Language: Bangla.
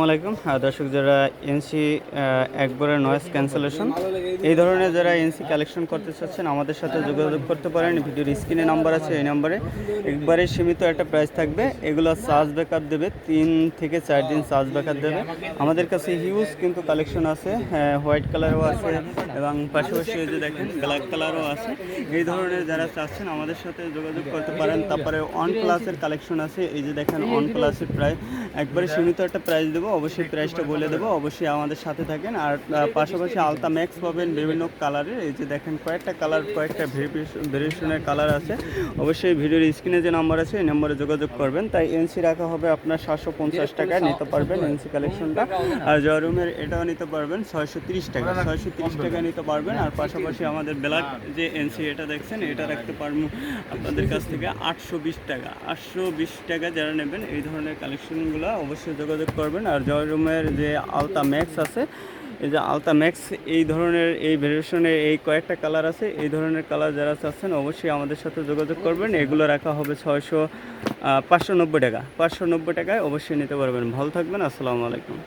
আসসালামু আলাইকুম। দর্শক, যারা এনসি একবারের নয়েজ ক্যান্সেলেশন এই ধরনের যারা এনসি কালেকশন করতে চাচ্ছেন, আমাদের সাথে যোগাযোগ করতে পারেন। ভিডিওর স্ক্রিনে নাম্বার আছে, এই নাম্বারে একবারে সীমিত একটা প্রাইস থাকবে। এগুলো চার্জ ব্যাকআপ দেবে, তিন থেকে চার দিন চার্জ ব্যাকআপ দেবে। আমাদের কাছে হিউজ কিন্তু কালেকশন আছে হোয়াইট কালারও আছে এবং পাশাপাশি যে দেখেন ব্ল্যাক কালারও আছে। এই ধরনের যারা চাচ্ছেন, আমাদের সাথে যোগাযোগ করতে পারেন। তারপরে ওয়ান প্লাসের কালেকশন আছে। এই যে দেখেন ওয়ান প্লাসের প্রায় একবারে সীমিত একটা প্রাইস দেবো, অবশ্যই প্রাইসটা বলে দেবো, অবশ্যই আমাদের সাথে থাকেন। আর পাশাপাশি আলতা ম্যাক্স পাবেন বিভিন্ন কালারের এই যে দেখেন, কয়েকটা কালার কয়েকটা ভেরিয়েশনের কালার আছে। অবশ্যই ভিডিওর স্ক্রিনে যে নাম্বার আছে, এই নম্বরে যোগাযোগ করবেন। তাই এনসি রাখা হবে আপনার সাতশো পঞ্চাশ টাকায় নিতে পারবেন এনসি কালেকশনটা আর জয়রুমের এটাও নিতে পারবেন ছয়শো তিরিশ টাকা, ছয়শো তিরিশ টাকা নিতে পারবেন। আর পাশাপাশি আমাদের ব্ল্যাক যে এনসি এটা দেখছেন, এটা রাখতে পারব আপনাদের কাছ থেকে আটশো বিশ টাকা। আটশো বিশ টাকা যারা নেবেন, এই ধরনের কালেকশনগুলো অবশ্যই যোগাযোগ করবেন। আর জয়রুমের যে আলতা ম্যাক্স আছে, এই যে আলতা ম্যাক্স, এই ধরনের এই ভেরিয়েশনের এই কয়েকটা কালার আছে, এই ধরনের কালার যারা চাচ্ছেন অবশ্যই আমাদের সাথে যোগাযোগ করবেন। এগুলো রাখা হবে ছয়শো পাঁচশো নব্বই টাকা। পাঁচশো নব্বই টাকায় অবশ্যই নিতে পারবেন। ভালো থাকবেন, আসসালামু আলাইকুম।